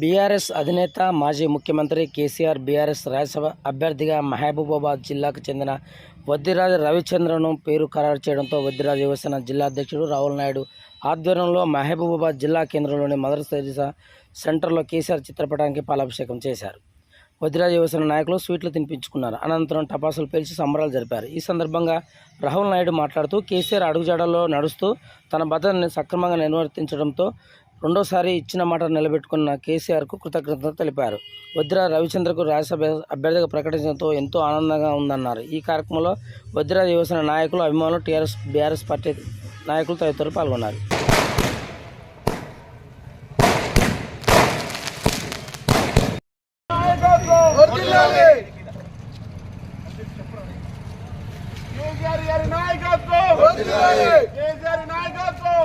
BRS అధినేత మాజీ ముఖ్యమంత్రి కేసీఆర్ బీఆర్ఎస్ రాజ్యసభ అభ్యర్థిగా మహబూబాబాద్ జిల్లాకు చెందిన వద్దిరాజు రవిచంద్రను పేరు ఖరారు చేయడంతో వద్దిరాజు యువసేన జిల్లా అధ్యక్షుడు రాహుల్ నాయుడు ఆధ్వర్యంలో మహబూబాబాద్ జిల్లా కేంద్రంలోని మదర్ తెరీసా సెంటర్లో కేసీఆర్ చిత్రపటానికి పాలాభిషేకం చేశారు. వద్దిరాజు యువసేన నాయకులు స్వీట్లు తినిపించుకున్నారు. అనంతరం టపాసులు పేల్చి సంబరాలు జరిపారు. ఈ సందర్భంగా రాహుల్ నాయుడు మాట్లాడుతూ కేసీఆర్ అడుగుజాడల్లో నడుస్తూ తన భద్రతను సక్రమంగా నిర్వర్తించడంతో రెండోసారి ఇచ్చిన మాట నిలబెట్టుకున్న కేసీఆర్కు కృతజ్ఞతలు తెలిపారు. వద్దిరా రవిచంద్రకు రాజ్యసభ అభ్యర్థిగా ప్రకటించడంతో ఎంతో ఆనందంగా ఉందన్నారు. ఈ కార్యక్రమంలో వద్దిరా యువసేన నాయకులు అభిమానులు టీఆర్ఎస్ బీఆర్ఎస్ పార్టీ నాయకులు తదితరులు పాల్గొన్నారు. గారి నాయకత్వం! నాయకత్వం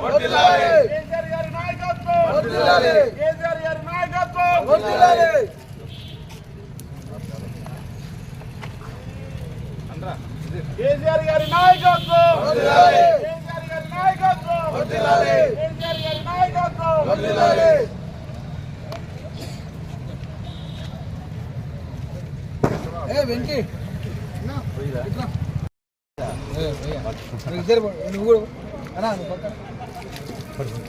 కేసీఆర్ గారి నాయకత్వం కేసీఆర్ గారి నాయకత్వం కేసీఆర్ గారి నాయకత్వం కేసీఆర్ గారి నాయకత్వం కేసీఆర్ గారి నాయకత్వం వెంకీ ఇద్దరు నువ్వు కూడా అన్నా నువ్వు నువ్వు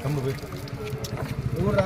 రా నువ్వు రా